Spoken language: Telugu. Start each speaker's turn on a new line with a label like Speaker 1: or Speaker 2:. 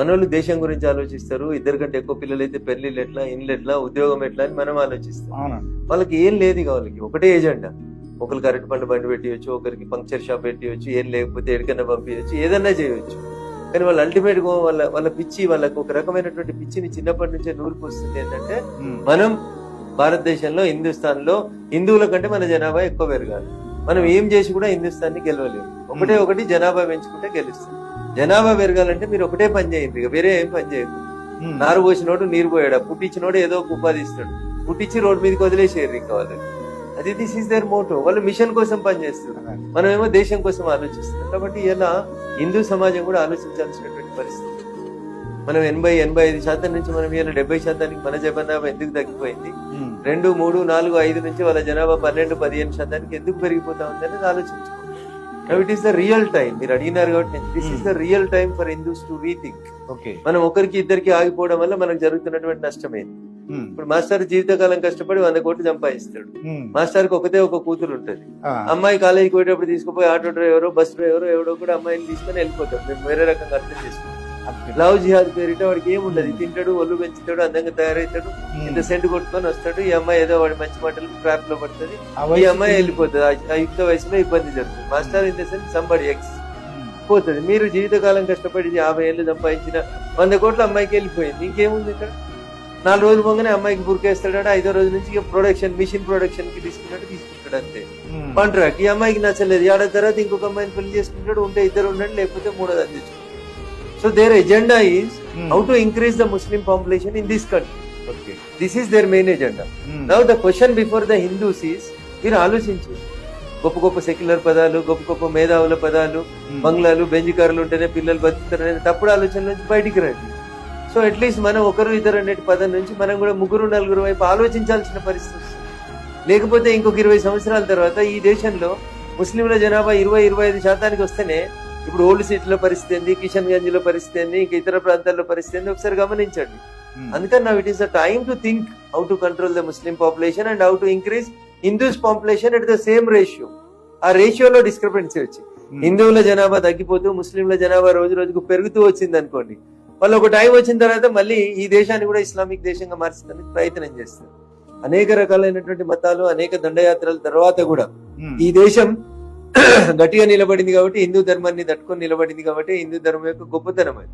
Speaker 1: మనోళ్ళు దేశం గురించి ఆలోచిస్తారు. ఇద్దరు కంటే ఎక్కువ పిల్లలు అయితే పెళ్ళిళ్ళు ఎట్లా ఇండ్లు ఎట్లా ఉద్యోగం ఎట్లా అని మనం ఆలోచిస్తాం. వాళ్ళకి ఏం లేదు వాళ్ళకి. ఒకటే ఏజెండా ఒకరికి అరటి పండు బండి పెట్టియచ్చు ఒకరికి పంక్చర్ షాప్ పెట్టియచ్చు ఏం లేకపోతే ఎడికన్నా పంపించచ్చు ఏదన్నా చేయవచ్చు కానీ వాళ్ళు అల్టిమేట్గా వాళ్ళ వాళ్ళ పిచ్చి వాళ్ళకి ఒక రకమైనటువంటి పిచ్చిని చిన్నప్పటి నుంచే నూరుకు వస్తుంది ఏంటంటే. మనం భారతదేశంలో హిందుస్థాన్లో హిందువుల కంటే మన జనాభా ఎక్కువ పెరగాలి. మనం ఏం చేసి కూడా హిందుస్థాన్ని గెలవలేము. ఒకటే. ఒకటి జనాభా పెంచుకుంటే గెలుస్తాం. జనాభా పెరగాలంటే మీరు ఒకటే పని చేయండి ఇక వేరే ఏం పని చేయదు. నారు పోసినోడు నీరు పోయాడు పుట్టించినోడు ఏదో ఒక ఉపాధి ఇస్తాడు. పుట్టించి రోడ్డు మీదకి వదిలేసేయరు ఇంకా వాళ్ళని అది దిస్ ఈస్ దేర్ మోటో వాళ్ళు మిషన్ కోసం పనిచేస్తారు మనమేమో దేశం కోసం ఆలోచిస్తున్నాం. కాబట్టి ఇలా హిందూ సమాజం కూడా ఆలోచించాల్సినటువంటి పరిస్థితి. మనం ఎనభై ఎనభై ఐదు శాతం నుంచి మనం ఇలా డెబ్బై శాతానికి మన జనాభా ఎందుకు తగ్గిపోయింది. రెండు మూడు నాలుగు ఐదు నుంచి వాళ్ళ జనాభా పన్నెండు పదిహేను శాతానికి ఎందుకు పెరిగిపోతా ఉంది అనేది it is the real time మీరు అడిగినారు కాబట్టి this is the real time for Hindus to rethink
Speaker 2: okay
Speaker 1: మనం ఒకరికి ఇద్దరికి ఆగిపోవడం వల్ల మనకు జరుగుతున్నటువంటి నష్టమైంది
Speaker 2: ఉమ్.
Speaker 1: ఇప్పుడు మాస్టర్ జీవితకాలం కష్టపడి వంద కోట్లు సంపాదిస్తాడు
Speaker 2: ఉమ్.
Speaker 1: మాస్టర్కి ఒకతే ఒక కూతురు ఉంటుంది. అమ్మాయి కాలేజీకి పోయేటప్పుడు తీసుకుపోయి ఆటో డ్రైవర్ బస్ డ్రైవర్ ఎవడో కూడా అమ్మాయిని తీసుకొని వెళ్ళిపోతాడు మేము వేరే రకంగా అర్థం చేసుకుంటాం. లవ్ జిహాద్ పేరిట వాడికి ఏముండదు. తింటాడు ఒళ్ళు పెంచుతాడు అందంగా తయారవుతాడు. ఇంత సెంట్ కొట్టుకొని వస్తాడు. ఈ అమ్మాయి ఏదో వాడి మంచి మాటలు ట్రాప్లో పడుతుంది ఈ అమ్మాయి వెళ్ళిపోతుంది. ఆ- యుక్త వయసులో ఇబ్బంది జరుగుతుంది. Master in the sense somebody X. పోతుంది. మీరు జీవితకాలం కష్టపడి యాభై ఏళ్ళు సంపాదించిన వంద కోట్ల అమ్మాయికి వెళ్ళిపోయింది. ఇంకేముంది ఇక్కడ? నాలుగు రోజులు పోగానే అమ్మాయికి బురికేస్తాడు ఐదో రోజు నుంచి ప్రొడక్షన్ మిషన్ ప్రొడక్షన్కి తీసుకున్నట్టు తీసుకుంటాడు అంతే. కాంట్రాక్ట్ ఈ అమ్మాయికి నచ్చలేదు. ఏడాది తర్వాత ఇంకొక అమ్మాయిని పెళ్ళి చేసుకుంటాడు ఉంటే ఇద్దరు ఉండండి లేకపోతే మూడోది అందించుకుంటాడు so their agenda is
Speaker 2: um.
Speaker 1: How to increase the Muslim population in this country
Speaker 2: okay.
Speaker 1: This is their main agenda
Speaker 2: um.
Speaker 1: Now the question before the Hindus is మీరు ఆలోచించు గొప్ప గొప్ప సెక్యులర్ పదాలు గొప్ప గొప్ప మేధావుల పదాలు
Speaker 2: ఉమ్.
Speaker 1: బంగ్లాలు బెంజ్ కార్లు ఉంటేనే పిల్లలు బతుకుతారనే తప్పుడు ఆలోచన నుంచి బయటికి రండి సో అట్లీస్ట్ మనం ఒకరు ఇద్దరు అనే పదం నుంచి మనం కూడా ముగ్గురు నలుగురు వైపు ఆలోచించాల్సిన పరిస్థితి. లేకపోతే ఇంకొక ఇరవై సంవత్సరాల తర్వాత ఈ దేశంలో ముస్లింల జనాభా ఇరవై ఇరవై ఐదు శాతానికి వస్తేనే ఇప్పుడు ఓల్డ్ సిటీలో పరిస్థితి ఏంది? కిషన్ గంజ్లో పరిస్థితి ఏంది? ఇంకా ఇతర ప్రాంతాల్లో పరిస్థితి ఏంది? ఒకసారి గమనించండి.
Speaker 2: ఉమ్.
Speaker 1: అందుకని now it is the time to think how to control the Muslim population and how to increase Hindus population at the same ratio ఆ రేషియోలో డిస్క్రిపెన్సీ వచ్చి.
Speaker 2: ఉమ్.
Speaker 1: హిందువుల జనాభా తగ్గిపోతూ ముస్లింల జనాభా రోజు రోజుకు పెరుగుతూ వచ్చింది అనుకోండి. వాళ్ళు ఒక టైం వచ్చిన తర్వాత మళ్ళీ ఈ దేశాన్ని కూడా ఇస్లామిక్ దేశంగా మార్చడానికి ప్రయత్నం చేస్తారు. అనేక రకాలైనటువంటి మతాలు అనేక దండయాత్రల తర్వాత కూడా
Speaker 2: ఉమ్.
Speaker 1: ఈ దేశం గట్టిగా నిలబడింది కాబట్టి హిందూ ధర్మాన్ని తట్టుకొని నిలబడింది కాబట్టి హిందూ ధర్మం యొక్క గొప్పతనం అది.